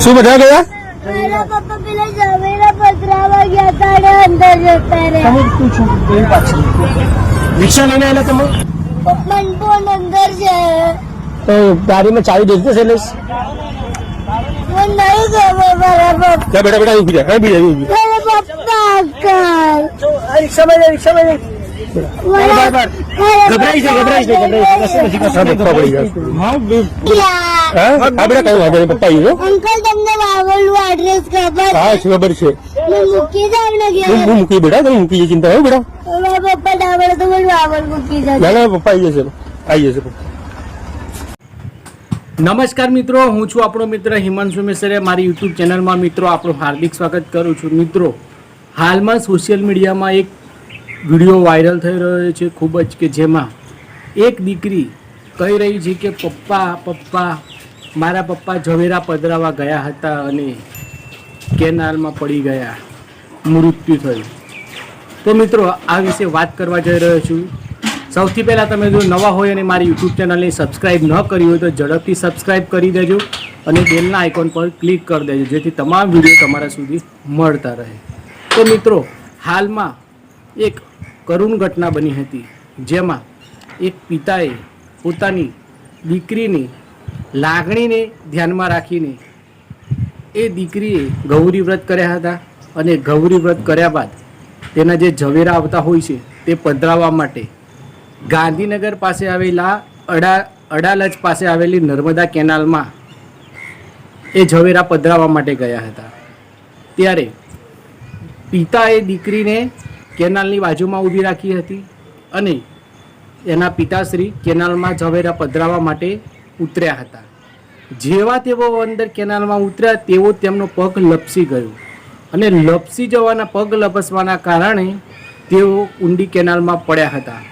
શું બધા ગયા? મારા પપ્પા પેલા જમીને પધરાવા ગયા હતા અંદર જતા રહ્યા તું છું કેવી પાછી રિક્ષા લઈને આવેલા તમે? પપ્પાનો અંદર છે તો ગાડીમાં ચાવી દેખતો છે એટલે? મને નહીં ખબર મારા પપ્પા બેટા બેટા ઊભી પપ્પા રિક્ષામાં રિક્ષામાં મારા ગભરાઈ છે ગભરાઈ છે ગભરાઈ છે. કશું નથી કશું નથી પડી જાય યાર. હા? હા? બેટા કઈ વાંધો નહીં પપ્પા આવ્યો અંકલ તમને વાવલનું એડ્રેસ ખબર હા ખબર છે. હું મૂકી જાવ ને હું ઘેર. હું મૂકી બેટા તમે મૂકી જઈ ચિંતા હો બેટા. પપ્પા ડાબડે તો મને વાવલ મૂકી જાવ ના ના પપ્પા આવી જશે આવી જશે નમસ્કાર મિત્રો હું છું આપણો મિત્ર હિમાંશુ મિશ્રે મારી યુટ્યુબ ચેનલમાં મિત્રો આપણું હાર્દિક સ્વાગત કરું છું. મિત્રો હાલમાં સોશિયલ મીડિયામાં એક વીડિયો વાયરલ થઈ રહ્યો છે ખૂબ જ કે જેમાં એક દીકરી કહી રહી છે કે પપ્પા પપ્પા, મારા પપ્પા ઝવેરા પધરાવા ગયા હતા અને કેનાલમાં પડી ગયા. મૃત્યુ થયું. તો મિત્રો, આ વિશે વાત કરવા જઈ રહ્યો છું. સૌથી પહેલાં તમે જો નવા હોય અને મારી યુટ્યુબ ચેનલને સબસ્ક્રાઇબ ન કરી હોય તો ઝડપથી સબસ્ક્રાઇબ કરી દેજો અને બેલના આઇકોન પર ક્લિક કરી દેજો, જેથી તમામ વીડિયો તમારા સુધી મળતા રહે. તો મિત્રો, હાલમાં એક કરુણ ઘટના બની હતી, જેમાં એક પિતાએ પોતાની દીકરીની લાગણીને ધ્યાનમાં રાખીને એ દીકરીએ ગૌરી વ્રત કર્યા હતા અને ગૌરી વ્રત કર્યા બાદ તેના જે ઝવેરા આવતા હોય છે તે પધરાવવા માટે ગાંધીનગર પાસે આવેલા અડા, અડાલજ પાસે આવેલી નર્મદા કેનાલમાં એ ઝવેરા પધરાવવા માટે ગયા હતા. ત્યારે પિતાએ દીકરીને કેનાલની બાજુમાં ઊભી રાખી હતી અને એના પિતાશ્રી કેનાલમાં ઝવેરા પધરાવવા માટે ઉતર્યા હતા. જેવા તેઓ અંદર કેનાલમાં ઉતર્યા તેવો તેમનો પગ લપસી ગયો અને લપસી જવાના પગ લપસવાના કારણે તેઓ ઊંડી કેનાલમાં પડ્યા હતા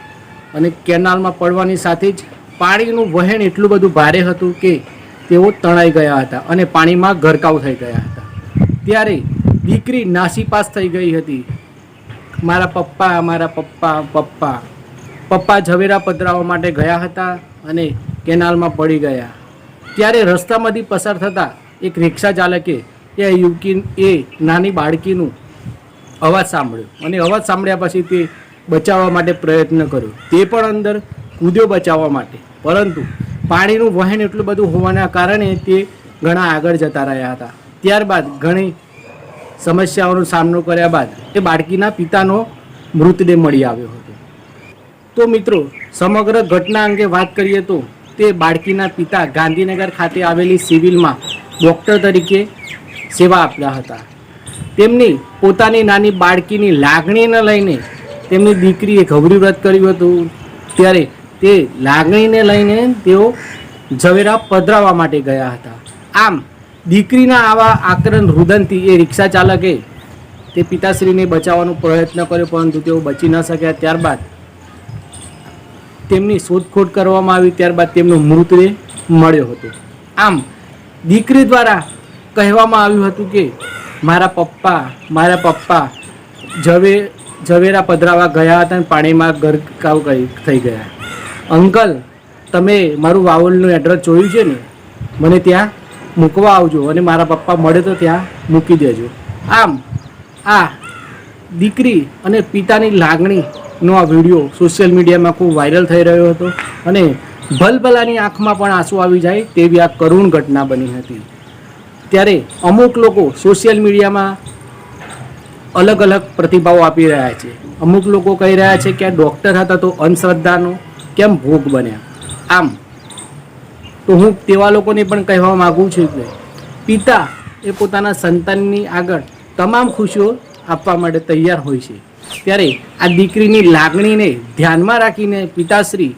અને કેનાલમાં પડવાની સાથે જ પાણીનું વહેણ એટલું બધું ભારે હતું કે તેઓ તણાઈ ગયા હતા અને પાણીમાં ગરકાવ થઈ ગયા હતા. ત્યારે દીકરી નાસીપાસ થઈ ગઈ હતી મારા પપ્પા મારા પપ્પા પપ્પા. પપ્પા ઝવેરા પધરાવવા માટે ગયા હતા અને કેનાલમાં પડી ગયા. ત્યારે રસ્તામાંથી પસાર થતા એક રિક્ષા ચાલકે એ યુવકી એ નાની બાળકીનું અવાજ સાંભળ્યો અને અવાજ સાંભળ્યા પછી તે બચાવવા માટે પ્રયત્ન કર્યો. તે પણ અંદર કૂદ્યો બચાવવા માટે. પરંતુ પાણીનું વહેણ એટલું બધું હોવાના કારણે તે ઘણા આગળ જતા રહ્યા હતા. ત્યારબાદ ઘણી સમસ્યાઓનો સામનો કર્યા બાદ એ બાળકીના પિતાનો મૃતદેહ મળી આવ્યો હતો. તો મિત્રો, સમગ્ર ઘટના અંગે વાત કરીએ તો તે બાળકીના પિતા ગાંધીનગર ખાતે આવેલી સિવિલમાં ડૉક્ટર તરીકે સેવા આપ્યા હતા. તેમની પોતાની નાની બાળકીની લાગણીને લઈને તેમની દીકરીએ ગૌરી વ્રત કર્યું હતું. ત્યારે તે લાગણીને લઈને તેઓ ઝવેરા પધરાવવા માટે ગયા હતા. આમ દીકરીના આવા આક્રન રુદનથી એ રિક્ષા ચાલકે તે પિતાશ્રીને બચાવવાનો પ્રયત્ન કર્યો, પરંતુ તેઓ બચી ન શક્યા. ત્યારબાદ તેમની શોધખોળ કરવામાં આવી, ત્યારબાદ તેમનો મૃતદેહ મળ્યો હતો. આમ, દીકરી દ્વારા કહેવામાં આવ્યું હતું કે, મારા પપ્પા મારા પપ્પા ઝવે ઝવેરા પધરાવા ગયા હતા અને પાણીમાં ગરકાવ થઈ ગયા. અંકલ, તમે મારું વાવલનું એડ્રેસ જોયું છે ને? મને ત્યાં મૂકવા આવજો અને મારા પપ્પા મળે તો ત્યાં મૂકી દેજો. આમ, આ દીકરી અને પિતાની લાગણીનો આ વીડિયો સોશિયલ મીડિયામાં ખૂબ વાયરલ થઈ રહ્યો હતો અને ભલભલાની આંખમાં પણ આંસુ આવી જાય તેવી આ કરુણ ઘટના બની હતી. ત્યારે અમુક લોકો સોશિયલ મીડિયામાં અલગ અલગ પ્રતિભાવો આપી રહ્યા છે. અમુક લોકો કહી રહ્યા છે કે આ ડૉક્ટર હતા તો અંધશ્રદ્ધાનો કેમ ભોગ બન્યા? આમ તો હું તેવા લોકોને પણ કહેવા માગું છું કે પિતા એ પોતાના સંતાનની આગળ તમામ ખુશીઓ આપવા માટે તૈયાર હોય છે. ત્યારે આ દીકરીની લાગણીને ધ્યાનમાં રાખીને પિતાશ્રી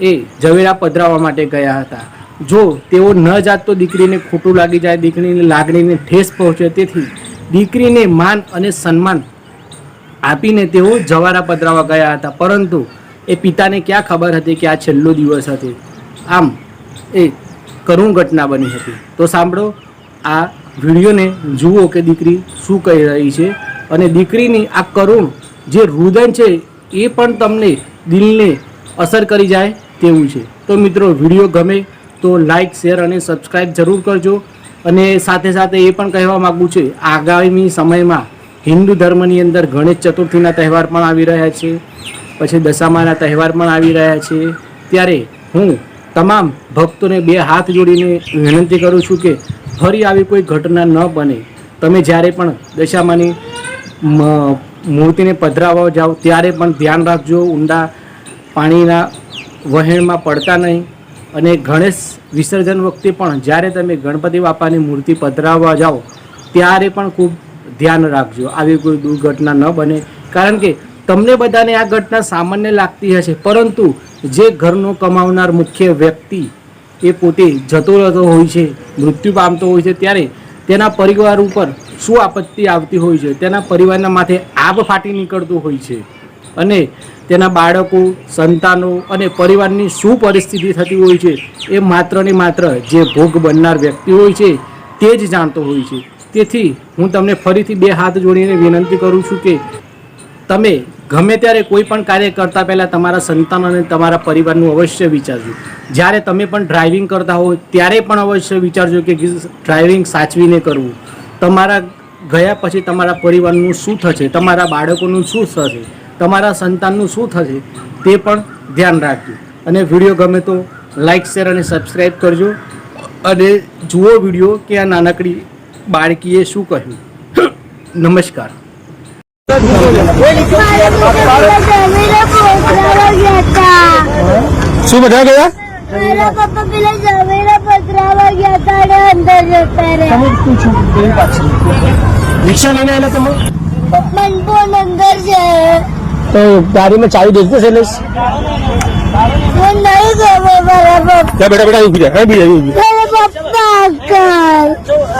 એ ઝવેરા પધરાવવા માટે ગયા હતા. જો તેઓ ન જાત તો દીકરીને ખોટું લાગી જાય, દીકરીની લાગણીને ઠેસ પહોંચે. તેથી દીકરીને માન અને સન્માન આપીને તેઓ જવારા પધરાવા ગયા હતા. પરંતુ એ પિતાને ક્યાં ખબર હતી કે આ છેલ્લો દિવસ હતો? આમ એ કરુણ ઘટના બની હતી. તો સાંભળો, આ વિડીયોને જુઓ કે દીકરી શું કહી રહી છે અને દીકરીની આ કરુણ જે રુદન છે એ પણ તમને દિલને અસર કરી જાય તેવું છે. તો મિત્રો, વીડિયો ગમે તો લાઈક, શેર અને સબસ્ક્રાઈબ જરૂર કરજો અને સાથે સાથે એ પણ કહેવા માગું છું, આગામી સમયમાં હિન્દુ ધર્મની અંદર ગણેશ ચતુર્થીના તહેવાર પણ આવી રહ્યા છે, પછી દશામાના તહેવાર પણ આવી રહ્યા છે. ત્યારે હું તમામ ભક્તોને બે હાથ જોડીને વિનંતી કરું છું કે ફરી આવી કોઈ ઘટના ન બને. તમે જ્યારે પણ દશામાની મૂર્તિને પધરાવવા જાઓ, ત્યારે પણ ધ્યાન રાખજો, ઊંડા પાણીના વહેણમાં પડતા નહીં. અને ગણેશ વિસર્જન વખતે પણ જ્યારે તમે ગણપતિ બાપાની મૂર્તિ પધરાવવા જાઓ, ત્યારે પણ ખૂબ ધ્યાન રાખજો. આવી કોઈ દુર્ઘટના ન બને. કારણ કે તમને બધાને આ ઘટના સામાન્ય લાગતી હશે, પરંતુ જે ઘરનો કમાવનાર મુખ્ય વ્યક્તિ એ પોતે જતો રહેતો હોય છે, મૃત્યુ પામતો હોય છે, ત્યારે તેના પરિવાર ઉપર શું આપત્તિ આવતી હોય છે, તેના પરિવારના માથે આબ ફાટી નીકળતું હોય છે અને તેના બાળકો, સંતાનો અને પરિવારની શું પરિસ્થિતિ થતી હોય છે, એ માત્ર ને માત્ર જે ભોગ બનનાર વ્યક્તિ હોય છે, તે જ જાણતો હોય છે. તેથી હું તમને ફરીથી બે હાથ જોડીને વિનંતી કરું છું કે તમે ગમે ત્યારે કોઈ પણ કાર્ય કરતા પહેલાં તમારા સંતાન અને તમારા પરિવારનું અવશ્ય વિચારજો. જ્યારે તમે પણ ડ્રાઇવિંગ કરતા હો ત્યારે પણ અવશ્ય વિચારજો કે ડ્રાઇવિંગ સાચવીને કરવું. તમારા ગયા પછી તમારા પરિવારનું શું થશે? તમારા બાળકોનું શું થશે? તમારા સંતાનનું શું થશે? તે પણ ધ્યાન રાખજો. અને વીડિયો ગમે તો લાઇક શેર અને સબસ્ક્રાઈબ કરજો. અને જુઓ વીડિયો કે આ નાનકડી બાળકીએ શું કહ્યું. નમસ્કાર. શું બધા ગયા મારા પપ્પા પેલા જમીને પધરાવા ગયા હતા અને અંદર જતા રહ્યા રિક્ષા લઈને આવેલા તમે મનપોન અંદર છે તો ગાડીમાં ચાવી દેખતે છે એટલે મને નહીં ગમે મારા પપ્પા ત્યાં બેટા બેટા ઊભી જાય ઊભી જાય ઊભી મારા પપ્પા અંકલ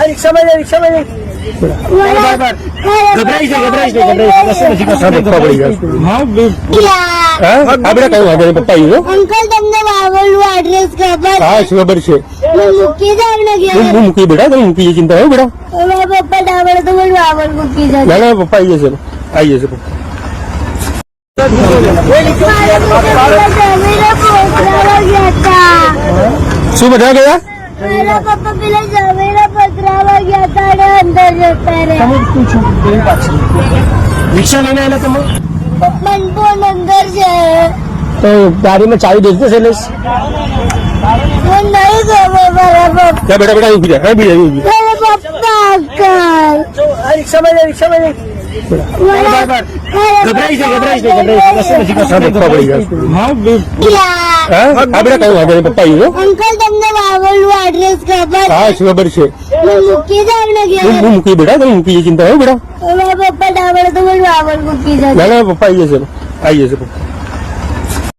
રિક્ષામાં જાય રિક્ષામાં ગભરાઈ ગભરાઈ ગભરાઈ પપ્પા આવ્યો અંકલ તમને વાવલનું એડ્રેસ ખબર? હા શું ખબર છે. હું મૂકી જાવ હું મૂકી બેટા તમે મૂકી જઈ ચિંતા હો બેટા. મારા પપ્પા ડાબડે તો મને વાવલ મૂકી જાય ના ના પપ્પા આવી જશે આવી જશે પપ્પા. મારા પપ્પા ગયા? હતા શું બધા ગયા મારા પપ્પા પેલા જમીને પધરાવા ગયા હતા અને અંદર જતા રહ્યા રિક્ષા લઈને આવેલા તમે મનપોન અંદર છે તો ગાડીમાં ચાવી દેખતે છે એટલે મને નહીં ગમે મારા પપ્પા ત્યાં બેટા બેટા ઊભી જાય ઊભી જાય ઊભી મારા પપ્પા અંકલ રિક્ષામાં જાય રિક્ષામાં જાય મારા ગભરાઈ છે ગભરાઈ છે ગભરાઈ છે કશું નથી કશું નથી પડી ગયા હા ક્યાં? હા આ કઈ વાંધો નહીં પપ્પા આવ્યો અંકલ તમને વાવલનું એડ્રેસ ખબર? હા શું ખબર છે. હું મૂકી જાવ ને હું હું મૂકી બેટા તમે મૂકી ચિંતા હોય બેટા. પપ્પા ડાબડે તો વાવલ મૂકી જાય ના ના પપ્પા આવી જશે આવી જશે પપ્પા